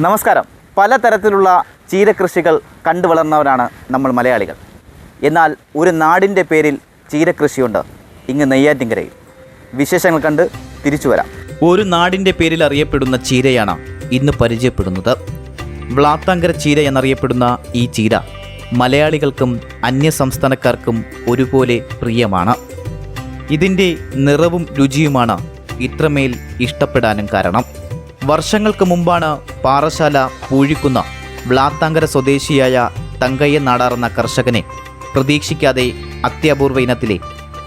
നമസ്കാരം. പലതരത്തിലുള്ള ചീരകൃഷികൾ കണ്ടു വളർന്നവരാണ് നമ്മൾ മലയാളികൾ. എന്നാൽ ഒരു നാടിന്റെ പേരിൽ ചീരകൃഷിയുണ്ട്. ഇങ്ങ് നെയ്യാറ്റിൻകരയിൽ. വിശേഷങ്ങൾ കണ്ട് തിരിച്ചു വരാം. ഒരു നാടിന്റെ പേരിൽ അറിയപ്പെടുന്ന ചീരയാണ് ഇന്ന് പരിചയപ്പെടുന്നത്. വ്ളാത്താങ്കര ചീര എന്നറിയപ്പെടുന്ന ഈ ചീര മലയാളികൾക്കും അന്യ സംസ്ഥാനക്കാർക്കും ഒരുപോലെ പ്രിയമാണ്. ഇതിന്റെ നിറവും രുചിയുമാണ് ഇത്രമേൽ ഇഷ്ടപ്പെടാനും കാരണം. വർഷങ്ങൾക്ക് മുമ്പാണ് പാറശാല പൂഴിക്കുന്ന വ്ളാത്താങ്കര സ്വദേശിയായ തങ്കയ്യ നാടാർന്ന കർഷകനെ പ്രതീക്ഷിക്കാതെ അത്യപൂർവ ഇനത്തിലെ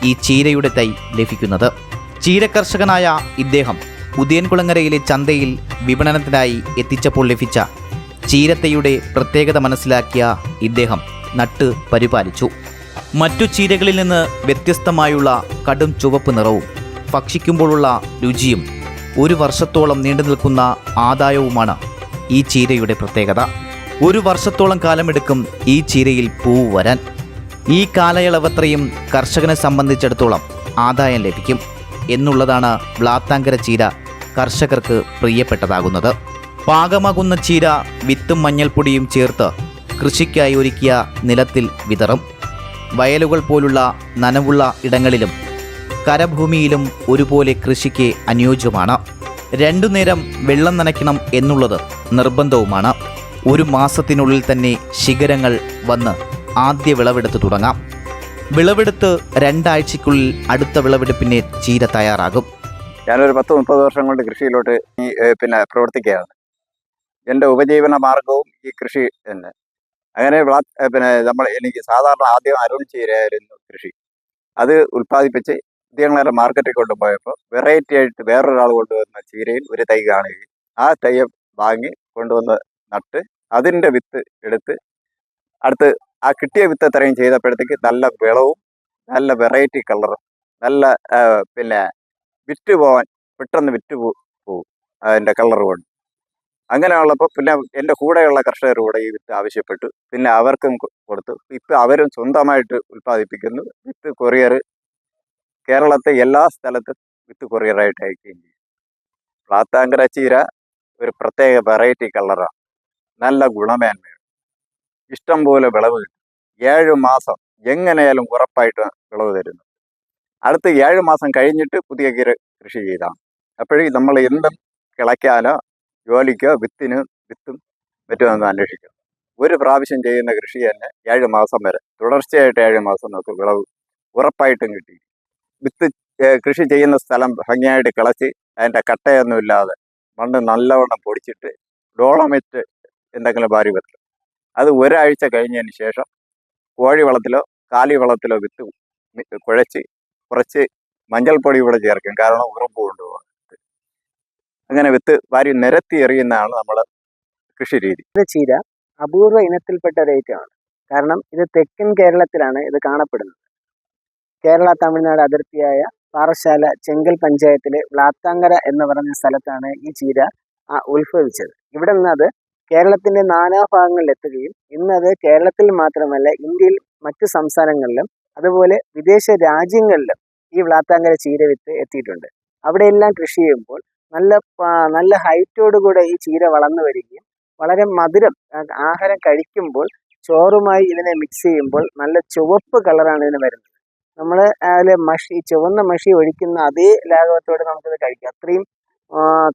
ഈ ചീരയുടെ തൈ ലഭിക്കുന്നത്. ചീരകർഷകനായ ഇദ്ദേഹം ഉദയൻകുളങ്ങരയിലെ ചന്തയിൽ വിപണനത്തിനായി എത്തിച്ചപ്പോൾ ലഭിച്ച ചീരത്തയുടെ പ്രത്യേകത മനസ്സിലാക്കിയ ഇദ്ദേഹം നട്ട് പരിപാലിച്ചു. മറ്റു ചീരകളിൽ നിന്ന് വ്യത്യസ്തമായുള്ള കടും ചുവപ്പ് നിറവും ഭക്ഷിക്കുമ്പോഴുള്ള രുചിയും ഒരു വർഷത്തോളം നീണ്ടു നിൽക്കുന്ന ആദായവുമാണ് ഈ ചീരയുടെ പ്രത്യേകത. ഒരു വർഷത്തോളം കാലമെടുക്കും ഈ ചീരയിൽ പൂവ് വരാൻ. ഈ കാലയളവത്രയും കർഷകനെ സംബന്ധിച്ചിടത്തോളം ആദായം ലഭിക്കും എന്നുള്ളതാണ് വ്ലാത്താങ്കര ചീര കർഷകർക്ക് പ്രിയപ്പെട്ടതാകുന്നത്. പാകമാകുന്ന ചീര വിത്തും മഞ്ഞൾപ്പൊടിയും ചേർത്ത് കൃഷിക്കായി ഒരുക്കിയ നിലത്തിൽ വിതറും. വയലുകൾ പോലുള്ള നനവുള്ള ഇടങ്ങളിലും കരഭൂമിയിലും ഒരുപോലെ കൃഷിക്ക് അനുയോജ്യമാണ്. രണ്ടു നേരം വെള്ളം നനയ്ക്കണം എന്നുള്ളത് നിർബന്ധവുമാണ്. ഒരു മാസത്തിനുള്ളിൽ തന്നെ ശിഖരങ്ങൾ വന്ന് ആദ്യ വിളവെടുത്ത് തുടങ്ങാം. വിളവെടുത്ത് രണ്ടാഴ്ചയ്ക്കുള്ളിൽ അടുത്ത വിളവെടുപ്പിന് ചീര തയ്യാറാകും. ഞാനൊരു പത്ത് മുപ്പത് വർഷം കൊണ്ട് കൃഷിയിലോട്ട് പിന്നെ പ്രവർത്തിക്കുകയാണ്. എന്റെ ഉപജീവന മാർഗവും ഈ കൃഷി തന്നെ. അങ്ങനെ പിന്നെ നമ്മൾ എനിക്ക് സാധാരണ ആദ്യം അരുൺ ചീരയായിരുന്നു കൃഷി. അത് ഉൽപ്പാദിപ്പിച്ച് ഉദ്യോഗങ്ങളെ മാർക്കറ്റിൽ കൊണ്ടുപോയപ്പോൾ വെറൈറ്റി ആയിട്ട് വേറൊരാൾ കൊണ്ടുവന്ന ചീരയിൽ ഒരു തൈ കാണുകയും ആ തൈ വാങ്ങി കൊണ്ടുവന്ന് നട്ട് അതിന്റെ വിത്ത് എടുത്ത് അടുത്ത് ആ കിട്ടിയ വിത്ത് അത്രയും ചെയ്തപ്പോഴത്തേക്ക് നല്ല വിളവും നല്ല വെറൈറ്റി കളറും നല്ല പിന്നെ വിറ്റ് പോവാൻ പെട്ടെന്ന് വിറ്റ് പോവും അതിന്റെ കളർ കൊണ്ട്. അങ്ങനെയുള്ളപ്പോൾ പിന്നെ എന്റെ കൂടെയുള്ള കർഷകർ ഈ വിത്ത് ആവശ്യപ്പെട്ടു. പിന്നെ അവർക്കും കൊടുത്തു. ഇപ്പം അവരും സ്വന്തമായിട്ട് ഉൽപ്പാദിപ്പിക്കുന്നു. വിത്ത് കൊറിയർ കേരളത്തെ എല്ലാ സ്ഥലത്തും വിത്ത് കൊറിയറായിട്ട് അയക്കുകയും ചെയ്യും പ്ലാത്താങ്കര ചീര ഒരു പ്രത്യേക വെറൈറ്റി കളറാണ് നല്ല ഗുണമേന്മയാണ്. ഇഷ്ടം പോലെ വിളവ് കിട്ടും. ഏഴ് മാസം എങ്ങനെയാലും ഉറപ്പായിട്ട് വിളവ് തരുന്നു. അടുത്ത ഏഴ് മാസം കഴിഞ്ഞിട്ട് പുതിയ കീര കൃഷി ചെയ്താണ്. അപ്പോഴേ നമ്മൾ എന്തും കിളയ്ക്കാനോ ജോലിക്കോ വിത്തിന് വിത്തും മറ്റുമൊന്നും അന്വേഷിക്കും ഒരു പ്രാവശ്യം ചെയ്യുന്ന കൃഷി തന്നെ ഏഴ് മാസം വരെ. തുടർച്ചയായിട്ട് ഏഴ് മാസം നമുക്ക് വിളവ് ഉറപ്പായിട്ടും കിട്ടി. വിത്ത് കൃഷി ചെയ്യുന്ന സ്ഥലം ഭംഗിയായിട്ട് കിളച്ച് അതിന്റെ കട്ടയൊന്നും ഇല്ലാതെ മണ്ണ് നല്ലവണ്ണം പൊടിച്ചിട്ട് ഡോളമിറ്റ് എന്തെങ്കിലും വാരി വെക്കും. അത് ഒരാഴ്ച കഴിഞ്ഞതിന് ശേഷം കോഴി വളത്തിലോ കാലി വളത്തിലോ വിത്ത് കുഴച്ച് കുറച്ച് മഞ്ഞൾപ്പൊടി കൂടെ ചേർക്കും. കാരണം ഉറപ്പ് കൊണ്ടുപോകാൻ. അങ്ങനെ വിത്ത് വാരി നിരത്തി എറിയുന്നതാണ് നമ്മൾ കൃഷി രീതി. ഇത് ചീര അപൂർവ ഇനത്തിൽപ്പെട്ട ഒരു ഐറ്റമാണ്. കാരണം ഇത് തെക്കൻ കേരളത്തിലാണ് ഇത് കാണപ്പെടുന്നത്. കേരള തമിഴ്നാട് അതിർത്തിയായ പാറശാല ചെങ്കൽ പഞ്ചായത്തിലെ വ്ലാത്താങ്കര എന്ന് പറഞ്ഞ സ്ഥലത്താണ് ഈ ചീര ഉത്ഭവിച്ചത്. ഇവിടെ നിന്ന് അത് കേരളത്തിന്റെ നാനാഭാഗങ്ങളിൽ എത്തുകയും ഇന്ന് അത് കേരളത്തിൽ മാത്രമല്ല ഇന്ത്യയിൽ മറ്റു സംസ്ഥാനങ്ങളിലും അതുപോലെ വിദേശ രാജ്യങ്ങളിലും ഈ വ്ലാത്താങ്കര ചീര വിത്ത് എത്തിയിട്ടുണ്ട്. അവിടെയെല്ലാം കൃഷി ചെയ്യുമ്പോൾ നല്ല നല്ല ഹൈറ്റോടുകൂടെ ഈ ചീര വളർന്നു വരികയും വളരെ മധുരം ആഹാരം കഴിക്കുമ്പോൾ ചോറുമായി ഇതിനെ മിക്സ് ചെയ്യുമ്പോൾ നല്ല ചുവപ്പ് കളറാണ് ഇതിന് വരുന്നത്. നമ്മൾ അതിൽ മഷി ചുവന്ന മഷി ഒഴിക്കുന്ന അതേ ലാഘവത്തോടെ നമുക്കിത് കഴിക്കാം. അത്രയും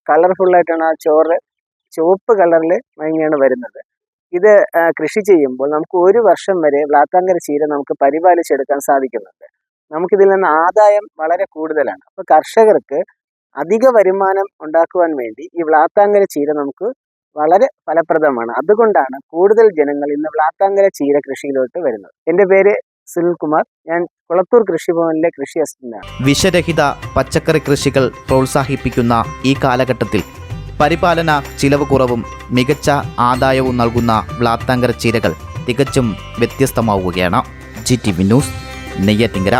കളർഫുള്ളായിട്ടാണ് ആ ചോറ് ചുവപ്പ് കളറിൽ മയങ്ങിയാണ് വരുന്നത്. ഇത് കൃഷി ചെയ്യുമ്പോൾ നമുക്ക് ഒരു വർഷം വരെ വ്ളാത്താങ്കര ചീര നമുക്ക് പരിപാലിച്ചെടുക്കാൻ സാധിക്കുന്നുണ്ട്. നമുക്കിതിൽ നിന്ന് ആദായം വളരെ കൂടുതലാണ്. അപ്പോൾ കർഷകർക്ക് അധിക വരുമാനം ഉണ്ടാക്കുവാൻ വേണ്ടി ഈ വ്ളാത്താങ്കര ചീര നമുക്ക് വളരെ ഫലപ്രദമാണ്. അതുകൊണ്ടാണ് കൂടുതൽ ജനങ്ങൾ ഇന്ന് വ്ളാത്താങ്കര ചീര കൃഷിയിലോട്ട് വരുന്നത്. എന്റെ പേര് സുനിൽകുമാർ. ഞാൻ കുളത്തൂർ കൃഷിഭവനിലെ കൃഷി അസിസ്റ്റന്റാണ്. വിഷരഹിത പച്ചക്കറി കൃഷികൾ പ്രോത്സാഹിപ്പിക്കുന്ന ഈ കാലഘട്ടത്തിൽ പരിപാലന ചിലവ് കുറവും മികച്ച ആദായവും നൽകുന്ന വ്ലാത്താങ്കര ചീരകൾ തികച്ചും വ്യത്യസ്തമാവുകയാണ്. G T V news Neyyattinkara.